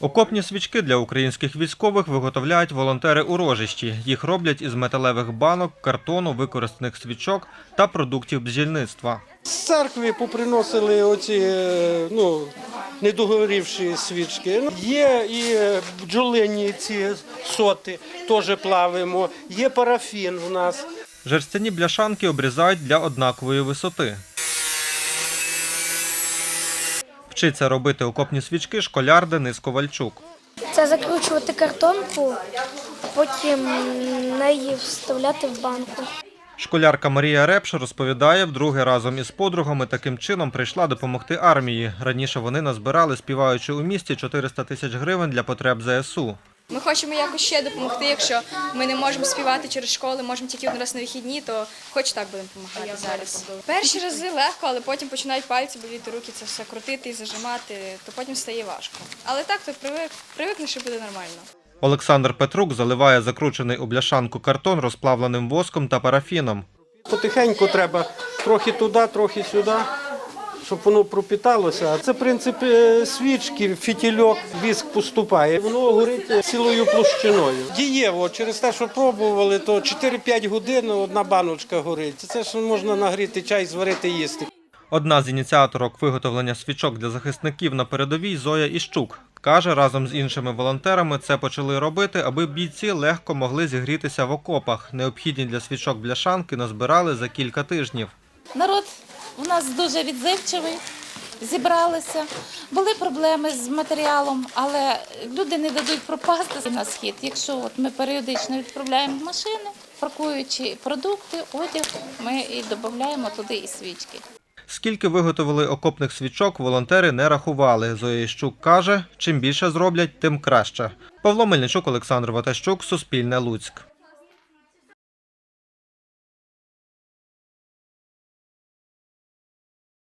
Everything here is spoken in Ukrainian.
Окопні свічки для українських військових виготовляють волонтери у рожищі. Їх роблять із металевих банок, картону, використаних свічок та продуктів бджільництва. З церкви поприносили оці е, ну, недогорівші свічки. Є і бджолині ці соти, теж плавимо. Є парафін у нас. Жерстяні бляшанки обрізають для однакової висоти. Вчиться робити окопні свічки школяр Денис Ковальчук. Це закручувати картонку, потім неї вставляти в банку. Школярка Марія Репш розповідає, вдруге разом із подругами таким чином прийшла допомогти армії. Раніше вони назбирали, співаючи у місті 400 тисяч гривень для потреб ЗСУ. Ми хочемо якось ще допомогти. Якщо ми не можемо співати через школи, можемо тільки один раз на вихідні, то хоч так будемо допомагати зараз. Перші рази легко, але потім починають пальці боліти, руки це все крутити і зажимати, то потім стає важко. Але так, то привик, привикнеш і буде нормально. Олександр Петрук заливає закручений у бляшанку картон розплавленим воском та парафіном. Потихеньку треба трохи туди, трохи сюди, щоб воно пропіталося. А це принцип е, свічки, фітільок, віск поступає. Воно горить цілою площиною. Дієво, через те, що пробували, то 4-5 годин одна баночка горить. Це ж можна нагріти чай, зварити їсти. Одна з ініціаторок виготовлення свічок для захисників на передовій Зоя Іщук. Каже, разом з іншими волонтерами це почали робити, аби бійці легко могли зігрітися в окопах. Необхідні для свічок бляшанки назбирали за кілька тижнів. Народ у нас дуже відзивчивий, зібралися. Були проблеми з матеріалом, але люди не дадуть пропасти на схід. Якщо от ми періодично відправляємо машини, паркуючи продукти, одяг, ми і додаємо туди і свічки. Скільки виготовили окопних свічок, волонтери не рахували. Зоя каже, чим більше зроблять, тим краще. Павло Мельничук, Олександр Ватащук, Суспільне Луцьк.